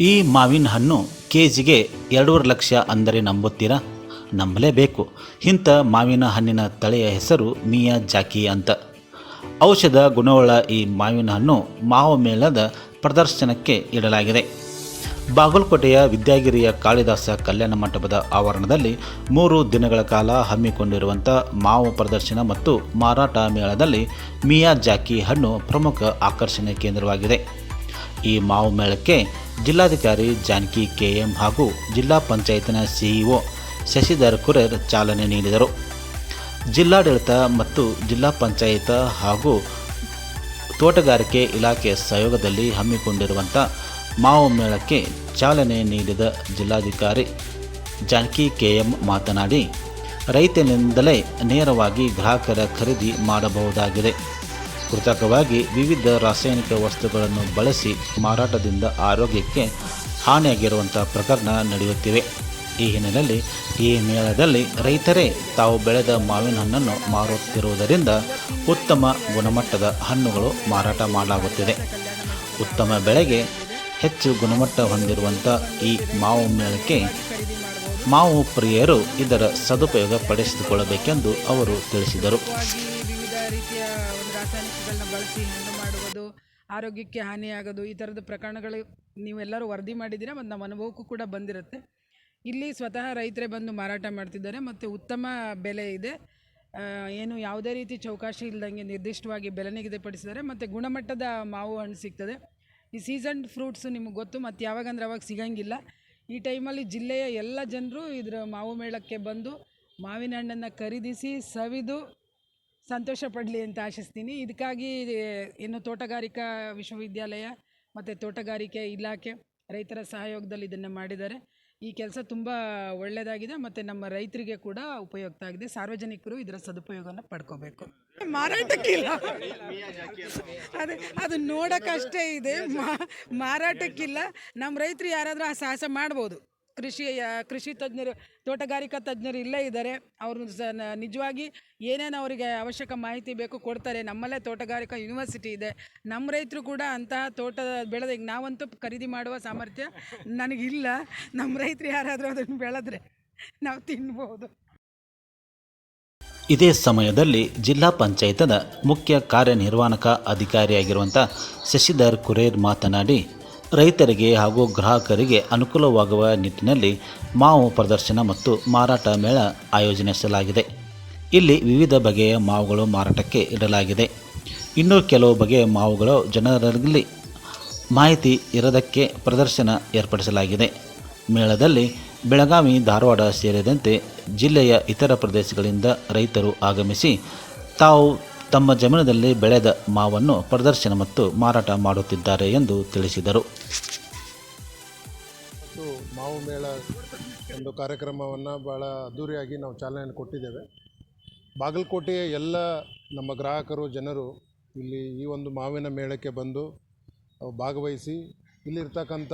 ಈ ಮಾವಿನ ಹಣ್ಣು ಕೆ ಜಿಗೆ ಎರಡೂವರೆ ಲಕ್ಷ ಅಂದರೆ ನಂಬುತ್ತೀರಾ? ನಂಬಲೇಬೇಕು. ಇಂಥ ಮಾವಿನ ಹಣ್ಣಿನ ತಳೆಯ ಹೆಸರು ಮಿಯಾ ಜಾಕಿ ಅಂತ. ಔಷಧ ಗುಣವುಳ್ಳ ಈ ಮಾವಿನ ಹಣ್ಣು ಮಾವು ಮೇಳದ ಪ್ರದರ್ಶನಕ್ಕೆ ಇಡಲಾಗಿದೆ. ಬಾಗಲಕೋಟೆಯ ವಿದ್ಯಾಗಿರಿಯ ಕಾಳಿದಾಸ ಕಲ್ಯಾಣ ಮಂಟಪದ ಆವರಣದಲ್ಲಿ ಮೂರು ದಿನಗಳ ಕಾಲ ಹಮ್ಮಿಕೊಂಡಿರುವಂಥ ಮಾವು ಪ್ರದರ್ಶನ ಮತ್ತು ಮಾರಾಟ ಮೇಳದಲ್ಲಿ ಮಿಯಾ ಜಾಕಿ ಹಣ್ಣು ಪ್ರಮುಖ ಆಕರ್ಷಣೆ ಕೇಂದ್ರವಾಗಿದೆ. ಈ ಮಾವು ಮೇಳಕ್ಕೆ ಜಿಲ್ಲಾಧಿಕಾರಿ ಜಾನಕಿ ಕೆಎಂ ಹಾಗೂ ಜಿಲ್ಲಾ ಪಂಚಾಯತ್ನ ಸಿಇಒ ಶಶಿಧರ್ ಕುರೇರ್ ಚಾಲನೆ ನೀಡಿದರು. ಜಿಲ್ಲಾಡಳಿತ ಮತ್ತು ಜಿಲ್ಲಾ ಪಂಚಾಯತ್ ಹಾಗೂ ತೋಟಗಾರಿಕೆ ಇಲಾಖೆ ಸಹಯೋಗದಲ್ಲಿ ಹಮ್ಮಿಕೊಂಡಿರುವಂಥ ಮಾವು ಮೇಳಕ್ಕೆ ಚಾಲನೆ ನೀಡಿದ ಜಿಲ್ಲಾಧಿಕಾರಿ ಜಾನಕಿ ಕೆಎಂ ಮಾತನಾಡಿ, ರೈತನಿಂದಲೇ ನೇರವಾಗಿ ಗ್ರಾಹಕರ ಖರೀದಿ ಮಾಡಬಹುದಾಗಿದೆ. ಕೃತಕವಾಗಿ ವಿವಿಧ ರಾಸಾಯನಿಕ ವಸ್ತುಗಳನ್ನು ಬಳಸಿ ಮಾರಾಟದಿಂದ ಆರೋಗ್ಯಕ್ಕೆ ಹಾನಿಯಾಗಿರುವಂಥ ಪ್ರಕರಣ ನಡೆಯುತ್ತಿವೆ. ಈ ಹಿನ್ನೆಲೆಯಲ್ಲಿ ಈ ಮೇಳದಲ್ಲಿ ರೈತರೇ ತಾವು ಬೆಳೆದ ಮಾವಿನ ಹಣ್ಣನ್ನು ಮಾರುತ್ತಿರುವುದರಿಂದ ಉತ್ತಮ ಗುಣಮಟ್ಟದ ಹಣ್ಣುಗಳು ಮಾರಾಟ ಮಾಡಲಾಗುತ್ತಿದೆ. ಉತ್ತಮ ಬೆಳೆಗೆ ಹೆಚ್ಚು ಗುಣಮಟ್ಟ ಹೊಂದಿರುವಂಥ ಈ ಮಾವು ಮೇಳಕ್ಕೆ ಮಾವು ಪ್ರಿಯರು ಇದರ ಸದುಪಯೋಗ ಪಡಿಸಿಕೊಳ್ಳಬೇಕೆಂದು ಅವರು ತಿಳಿಸಿದರು. ರಾಸಾಯನಿಕಗಳನ್ನ ಬಳಸಿ ಹಣ್ಣು ಮಾಡುವುದು, ಆರೋಗ್ಯಕ್ಕೆ ಹಾನಿಯಾಗೋದು, ಈ ಥರದ ಪ್ರಕರಣಗಳು ನೀವೆಲ್ಲರೂ ವರದಿ ಮಾಡಿದ್ದೀರಾ? ಮತ್ತು ನಮ್ಮ ಅನುಭವಕ್ಕೂ ಕೂಡ ಬಂದಿರುತ್ತೆ. ಇಲ್ಲಿ ಸ್ವತಃ ರೈತರೇ ಬಂದು ಮಾರಾಟ ಮಾಡ್ತಿದ್ದಾರೆ, ಮತ್ತು ಉತ್ತಮ ಬೆಲೆ ಇದೆ. ಏನು ಯಾವುದೇ ರೀತಿ ಚೌಕಾಶಿ ಇಲ್ದಂಗೆ ನಿರ್ದಿಷ್ಟವಾಗಿ ಬೆಲೆ ನಿಗದಿಪಡಿಸಿದ್ದಾರೆ, ಮತ್ತು ಗುಣಮಟ್ಟದ ಮಾವು ಹಣ್ಣು ಸಿಗ್ತದೆ. ಈ ಸೀಸನ್ ಫ್ರೂಟ್ಸು ನಿಮಗೆ ಗೊತ್ತು, ಮತ್ತು ಯಾವಾಗಂದ್ರೆ ಅವಾಗ ಸಿಗಂಗಿಲ್ಲ. ಈ ಟೈಮಲ್ಲಿ ಜಿಲ್ಲೆಯ ಎಲ್ಲ ಜನರು ಇದರ ಮಾವು ಮೇಳಕ್ಕೆ ಬಂದು ಮಾವಿನ ಹಣ್ಣನ್ನು ಖರೀದಿಸಿ, ಸವಿದು ಸಂತೋಷ ಪಡಲಿ ಅಂತ ಆಶಿಸ್ತೀನಿ. ಇದಕ್ಕಾಗಿ ಏನು ತೋಟಗಾರಿಕಾ ವಿಶ್ವವಿದ್ಯಾಲಯ ಮತ್ತು ತೋಟಗಾರಿಕೆ ಇಲಾಖೆ ರೈತರ ಸಹಯೋಗದಲ್ಲಿ ಇದನ್ನು ಮಾಡಿದ್ದಾರೆ. ಈ ಕೆಲಸ ತುಂಬ ಒಳ್ಳೆಯದಾಗಿದೆ ಮತ್ತು ನಮ್ಮ ರೈತರಿಗೆ ಕೂಡ ಉಪಯುಕ್ತ ಆಗಿದೆ. ಸಾರ್ವಜನಿಕರು ಇದರ ಸದುಪಯೋಗನ ಪಡ್ಕೋಬೇಕು. ಮಾರಾಟಕ್ಕಿಲ್ಲ ಅದೇ, ಅದು ನೋಡೋಕ್ಕಷ್ಟೇ ಇದೆ. ಮಾರಾಟಕ್ಕಿಲ್ಲ ನಮ್ಮ ರೈತರು ಯಾರಾದರೂ ಆ ಸಾಹಸ ಮಾಡ್ಬೋದು. ಕೃಷಿ ಕೃಷಿ ತಜ್ಞರು, ತೋಟಗಾರಿಕಾ ತಜ್ಞರು ಇಲ್ಲೇ ಇದ್ದಾರೆ. ಅವರು ಸ ನಿಜವಾಗಿ ಏನೇನು ಅವರಿಗೆ ಅವಶ್ಯಕ ಮಾಹಿತಿ ಬೇಕು ಕೊಡ್ತಾರೆ. ನಮ್ಮಲ್ಲೇ ತೋಟಗಾರಿಕಾ ಯೂನಿವರ್ಸಿಟಿ ಇದೆ. ನಮ್ಮ ರೈತರು ಕೂಡ ಅಂತಹ ತೋಟ ಬೆಳೆದ, ಈಗ ನಾವಂತೂ ಖರೀದಿ ಮಾಡುವ ಸಾಮರ್ಥ್ಯ ನನಗಿಲ್ಲ. ನಮ್ಮ ರೈತರು ಯಾರಾದರೂ ಅದನ್ನು ಬೆಳೆದ್ರೆ ನಾವು ತಿನ್ಬೋದು. ಇದೇ ಸಮಯದಲ್ಲಿ ಜಿಲ್ಲಾ ಪಂಚಾಯತದ ಮುಖ್ಯ ಕಾರ್ಯನಿರ್ವಾಹಕ ಅಧಿಕಾರಿಯಾಗಿರುವಂಥ ಶಶಿಧರ್ ಕುರೇರ್ ಮಾತನಾಡಿ ರೈತರಿಗೆ ಹಾಗೂ ಗ್ರಾಹಕರಿಗೆ ಅನುಕೂಲವಾಗುವ ನಿಟ್ಟಿನಲ್ಲಿ ಮಾವು ಪ್ರದರ್ಶನ ಮತ್ತು ಮಾರಾಟ ಮೇಳ ಆಯೋಜಿಸಲಾಗಿದೆ ಇಲ್ಲಿ ವಿವಿಧ ಬಗೆಯ ಮಾವುಗಳು ಮಾರಾಟಕ್ಕೆ ಇಡಲಾಗಿದೆ. ಇನ್ನೂ ಕೆಲವು ಬಗೆಯ ಮಾವುಗಳು ಜನರಲ್ಲಿ ಮಾಹಿತಿ ಇರೋದಕ್ಕೆ ಪ್ರದರ್ಶನ ಏರ್ಪಡಿಸಲಾಗಿದೆ. ಮೇಳದಲ್ಲಿ ಬೆಳಗಾವಿ, ಧಾರವಾಡ ಸೇರಿದಂತೆ ಜಿಲ್ಲೆಯ ಇತರ ಪ್ರದೇಶಗಳಿಂದ ರೈತರು ಆಗಮಿಸಿ ತಾವು ತಮ್ಮ ಜಮೀನಿನಲ್ಲಿ ಬೆಳೆದ ಮಾವನ್ನು ಪ್ರದರ್ಶನ ಮತ್ತು ಮಾರಾಟ ಮಾಡುತ್ತಿದ್ದಾರೆ ಎಂದು ತಿಳಿಸಿದರು. ಮಾವು ಮೇಳ ಒಂದು ಕಾರ್ಯಕ್ರಮವನ್ನು ಭಾಳ ಅದ್ದೂರಿಯಾಗಿ ನಾವು ಚಾಲನೆಯನ್ನು ಕೊಟ್ಟಿದ್ದೇವೆ. ಬಾಗಲಕೋಟೆಯ ಎಲ್ಲ ನಮ್ಮ ಗ್ರಾಹಕರು, ಜನರು ಇಲ್ಲಿ ಈ ಒಂದು ಮಾವಿನ ಮೇಳಕ್ಕೆ ಬಂದು ಭಾಗವಹಿಸಿ ಇಲ್ಲಿರ್ತಕ್ಕಂಥ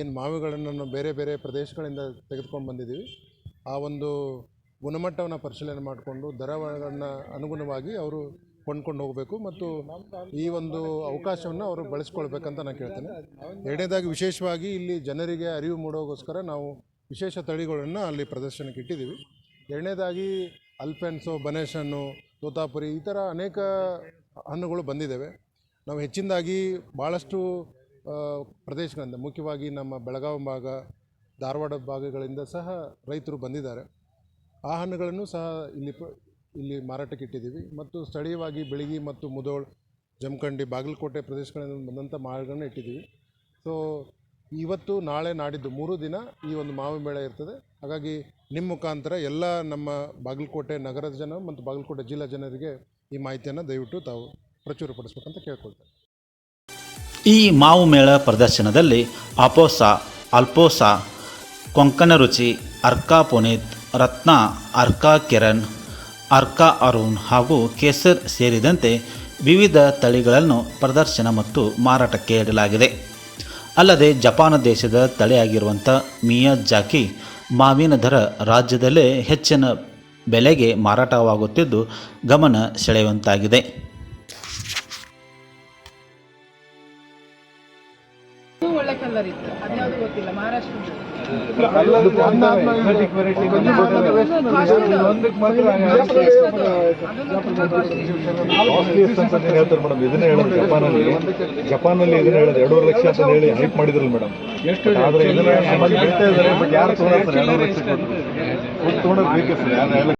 ಏನು ಮಾವುಗಳನ್ನು ಬೇರೆ ಬೇರೆ ಪ್ರದೇಶಗಳಿಂದ ತೆಗೆದುಕೊಂಡು ಬಂದಿದ್ದೀವಿ. ಆ ಒಂದು ಗುಣಮಟ್ಟವನ್ನು ಪರಿಶೀಲನೆ ಮಾಡಿಕೊಂಡು ದರಗಳನ್ನು ಅನುಗುಣವಾಗಿ ಅವರು ಕೊಂಡ್ಕೊಂಡು ಹೋಗಬೇಕು ಮತ್ತು ಈ ಒಂದು ಅವಕಾಶವನ್ನು ಅವರು ಬಳಸ್ಕೊಳ್ಬೇಕಂತ ನಾನು ಕೇಳ್ತೇನೆ. ಎರಡನೇದಾಗಿ ವಿಶೇಷವಾಗಿ ಇಲ್ಲಿ ಜನರಿಗೆ ಅರಿವು ಮೂಡೋಗೋಸ್ಕರ ನಾವು ವಿಶೇಷ ತಳಿಗಳನ್ನು ಅಲ್ಲಿ ಪ್ರದರ್ಶನಕ್ಕೆ ಇಟ್ಟಿದ್ದೀವಿ. ಎರಡನೇದಾಗಿ ಅಲ್ಪೆನ್ಸು ಬನೇಶ್ ಹಣ್ಣು ತೋತಾಪುರಿ ಈ ಥರ ಅನೇಕ ಹಣ್ಣುಗಳು ಬಂದಿದ್ದಾವೆ. ನಾವು ಹೆಚ್ಚಿನದಾಗಿ ಭಾಳಷ್ಟು ಪ್ರದೇಶಗಳಿಂದ ಮುಖ್ಯವಾಗಿ ನಮ್ಮ ಬೆಳಗಾವಿ ಭಾಗ, ಧಾರವಾಡ ಭಾಗಗಳಿಂದ ಸಹ ರೈತರು ಬಂದಿದ್ದಾರೆ. ಆ ಹಣ್ಣುಗಳನ್ನು ಸಹ ಇಲ್ಲಿ ಇಲ್ಲಿ ಮಾರಾಟಕ್ಕೆ ಇಟ್ಟಿದ್ದೀವಿ. ಮತ್ತು ಸ್ಥಳೀಯವಾಗಿ ಬೆಳಗಿ ಮತ್ತು ಮುದೋಳ್, ಜಮಖಂಡಿ, ಬಾಗಲಕೋಟೆ ಪ್ರದೇಶಗಳಿಂದ ಬಂದಂಥ ಮಾಲ್ಗಳನ್ನ ಇಟ್ಟಿದ್ದೀವಿ. ಸೊ ಇವತ್ತು ನಾಳೆ ನಾಡಿದ್ದು ಮೂರು ದಿನ ಈ ಒಂದು ಮಾವು ಮೇಳ ಇರ್ತದೆ. ಹಾಗಾಗಿ ನಿಮ್ಮ ಮುಖಾಂತರ ಎಲ್ಲ ನಮ್ಮ ಬಾಗಲಕೋಟೆ ನಗರದ ಜನ ಮತ್ತು ಬಾಗಲಕೋಟೆ ಜಿಲ್ಲಾ ಜನರಿಗೆ ಈ ಮಾಹಿತಿಯನ್ನು ದಯವಿಟ್ಟು ತಾವು ಪ್ರಚುರಪಡಿಸ್ಬೇಕಂತ ಕೇಳ್ಕೊಳ್ತೇವೆ ಈ ಮಾವು ಮೇಳ ಪ್ರದರ್ಶನದಲ್ಲಿ ಅಪೋಸಾ, ಅಲ್ಪೋಸಾ, ಕೊಂಕಣ ರುಚಿ ಅರ್ಕಾ ಪುನೀತ್ ರತ್ನ, ಅರ್ಕಾ ಕಿರಣ್ ಅರ್ಕಾ ಅರುಣ್ ಹಾಗೂ ಕೇಸರ್ ಸೇರಿದಂತೆ ವಿವಿಧ ತಳಿಗಳನ್ನು ಪ್ರದರ್ಶನ ಮತ್ತು ಮಾರಾಟಕ್ಕೆ ಇಡಲಾಗಿದೆ. ಅಲ್ಲದೆ ಜಪಾನ್ ದೇಶದ ತಳಿಯಾಗಿರುವಂಥ ಮಿಯಾಜಾಕಿ ಮಾವಿನ ದರ ರಾಜ್ಯದಲ್ಲೇ ಹೆಚ್ಚಿನ ಬೆಲೆಗೆ ಮಾರಾಟವಾಗುತ್ತಿದ್ದು ಗಮನ ಸೆಳೆಯುವಂತಾಗಿದೆ. ಹೇಳ್ತಾರೆ ಮೇಡಮ್ ಜಪಾನಲ್ಲಿ ಜಪಾನಲ್ಲಿ ಇದನ್ನ ಹೇಳೋದು ಎರಡೂವರೆ ಲಕ್ಷ ಅಂತ ಹೇಳಿ ಹೈಪ್ ಮಾಡಿದ್ರಲ್ಲ ಮೇಡಮ್ ಆದ್ರೆ ಇದನ್ನ ಯಾರು ತಗೊಳ್ತಾರೆ ಎರಡೂವರೆ ಲಕ್ಷ ತಗೊಂಡ್ರೆ